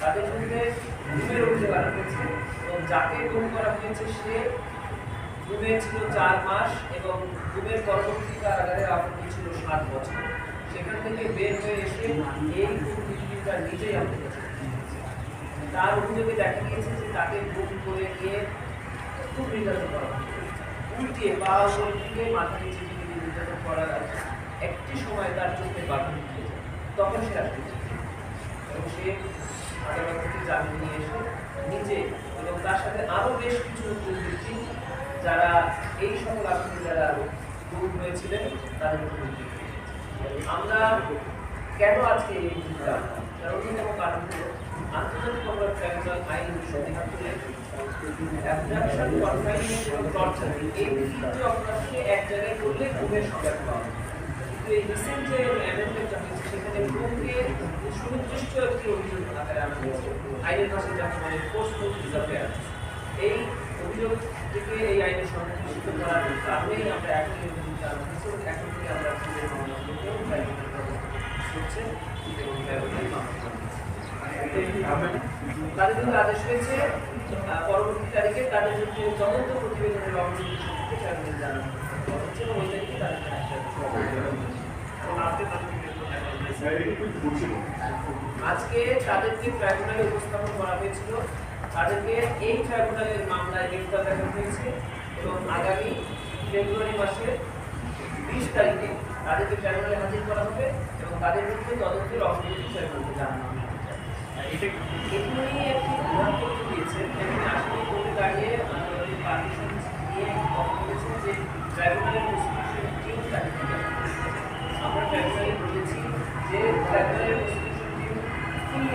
তাদের মধ্যে ঘুমের অভিযোগ আনা হয়েছে এবং যাকে গুম করা হয়েছে সে ঘুমে ছিল চার মাস এবং ঘুমের পরবর্তী কারাগারে আবদ্ধ ছিল সাত বছর। সেখান থেকে বের হয়ে এসে এই পৃথিবীটা নিজেই আমাদের কাছে তার অভিযোগে দেখা গিয়েছে যে তাকে গুম করে নিয়ে খুব নির্যাতন করা। উল্টিয়ে উপর দিকে মাথা নিচে নির্যাতন করার একটি সময় তার চোখে বাধা তখন সে এবং নিজে। এবং তার সাথে আরও বেশ কিছু যারা এই সকল যারা গুম হয়েছিলেন। আমরা কেন আজকে এই কারণ আন্তর্জাতিক অপরাধ আইন উনিশশো তিহাত্তরে অ্যাবডাকশন কনফাইনমেন্ট এই তিনটি অপরাধকে এক জায়গায় করলে গুমের সংজ্ঞা পাওয়া কিন্তু এই রিসেন্ট যে অ্যামেন্ডমেন্টটা হয়েছে, সেখানে একটি অভিযোগ আইনের ভাষায় যাকে বলে ফোর্সফুল ডিসঅ্যাপিয়ারেন্স এই অভিযোগ থেকে এই আইনের সংরক্ষিত করার কারণেই আমরা এখন এখন থেকে আমরা হচ্ছে তাদের জন্য আদেশ হয়েছে পরবর্তী তারিখে তাদের যদি তদন্ত প্রতিবেদনের অবস্থিতি সম্পর্কে জানানো হচ্ছে এবং ওই তারিখে তাদেরকে আজকে তাদেরকে ট্রাইব্যুনালে উপস্থাপন করা হয়েছিল। তাদেরকে এই ট্রাইব্যুনালের মামলায় গ্রেফতার দেখানো হয়েছে এবং আগামী ফেব্রুয়ারি মাসের বিশ তারিখে তাদেরকে ট্রাইব্যুনালে হাজির করা হবে এবং তাদের বিরুদ্ধে তদন্তের অগ্রগতি ট্রাইব্যুনালকে জানানো হবে। এগুলি একটি প্রমাণপত্র দিয়েছে। যেখানে আসলে দাঁড়িয়ে পারমিশন নিয়ে কথা বলেছেন যে ট্রাইব্যুনালের